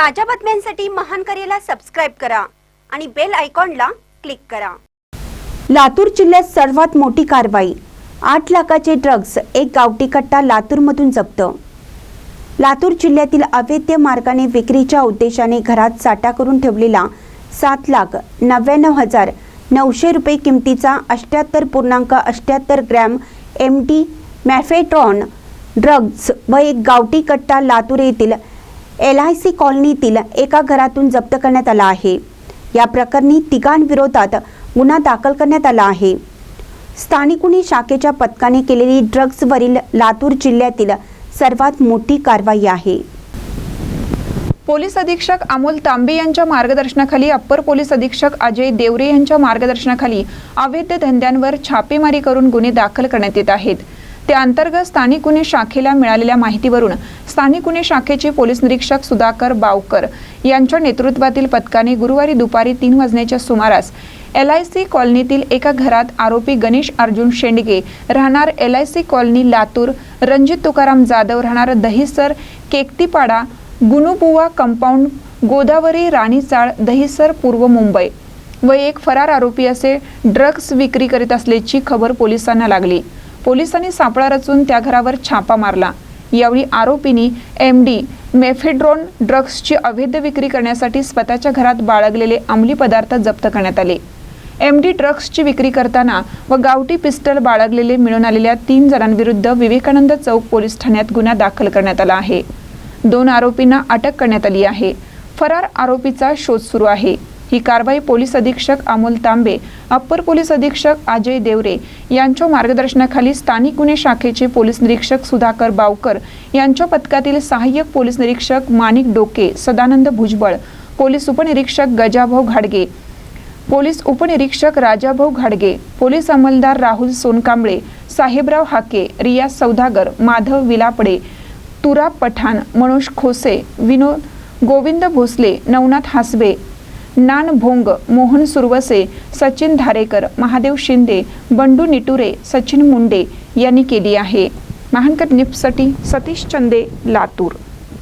ताज्या बातम्यांसाठी महान करेला सबस्क्राईब करा आणि बेल आयकॉनला क्लिक करा. लातूर जिल्ह्यात सर्वात मोठी कारवाई. आठ लाखाचे ड्रग्ज एक गावठी कट्टा लातूरमधून जप्त. लातूर जिल्ह्यातील अवैध मार्गाने विक्रीच्या उद्देशाने घरात साठा करून ठेवलेला सात लाख नव्याण्णव हजार नऊशे रुपये किमतीचा अष्ट्याहत्तर पूर्णांक अष्ट्याहत्तर gram M D mephedrone drugs व एक गावठी कट्टा लातूर येथील एल आय सी कॉलनीतील एका घरातून जप्त करण्यात आला आहे. या प्रकरणी तिघांविरोधात गुन्हा दाखल करण्यात आला आहे. स्थानिक गुन्हे शाखेच्या पथकाने केलेली ड्रग्जवरील लातूर जिल्ह्यातील सर्वात मोठी कारवाई आहे. पोलीस अधीक्षक अमोल तांबे यांच्या मार्गदर्शनाखाली अप्पर पोलीस अधीक्षक अजय देवरे यांच्या मार्गदर्शनाखाली अवैध धंद्यांवर छापेमारी करून गुन्हे दाखल करण्यात येत आहेत. त्या अंतर्गत स्थानिक गुन्हे शाखेला मिळालेल्या माहितीवरून स्थानिक गुन्हे शाखेचे पोलीस निरीक्षक सुधाकर बावकर यांच्या नेतृत्वातील पथकाने गुरुवारी दुपारी तीन वाजण्याच्या सुमारास एल आय सी कॉलनीतील एका घरात आरोपी गणेश अर्जुन शेंडगे राहणार L I C colony Latur Ranjit Tukaram Jadhav राहणार दहिसर केकतीपाडा गुनुबुवा कंपाऊंड गोदावरी राणीचाळ दहिसर पूर्व मुंबई. व एक फरार आरोपी असे ड्रग्ज विक्री करीत असल्याची खबर पोलिसांना लागली. पोलिसांनी सापळा रचून त्या घरावर छापा मारला. यावेळी आरोपींनी एम डी मेफेड्रोन ड्रग्सची अवैध विक्री करण्यासाठी स्वतःच्या घरात बाळगलेले अंमली पदार्थ जप्त करण्यात आले. एम डी ड्रग्सची विक्री करताना व गावठी पिस्टल बाळगलेले मिळून आलेल्या तीन जणांविरुद्ध विवेकानंद चौक पोलीस ठाण्यात गुन्हा दाखल करण्यात आला आहे. दोन आरोपींना अटक करण्यात आली आहे. फरार आरोपीचा शोध सुरू आहे. ही कारवाई पोलीस अधीक्षक अमोल तांबे अप्पर पोलीस अधीक्षक अजय देवरे यांच्या मार्गदर्शनाखाली स्थानिक गुन्हे शाखेचे पोलीस निरीक्षक सुधाकर बावकर यांच्या पथकातील सहाय्यक पोलीस निरीक्षक माणिक डोके सदानंद भुजबळ पोलीस उपनिरीक्षक गजाभाऊ घाडगे पोलीस उपनिरीक्षक राजाभाऊ घाडगे पोलीस अंमलदार राहुल सोनकांबळे साहेबराव हाके रियाज सौदागर माधव विलापडे तुरा पठाण मनोज खोसे विनोद गोविंद भोसले नवनाथ हासबे नान भोंग मोहन सुरवसे सचिन धारेकर महादेव शिंदे बंडू निटुरे सचिन मुंडे यांनी केली आहे. महानकर निपसाठी सतीश चंदे लातूर.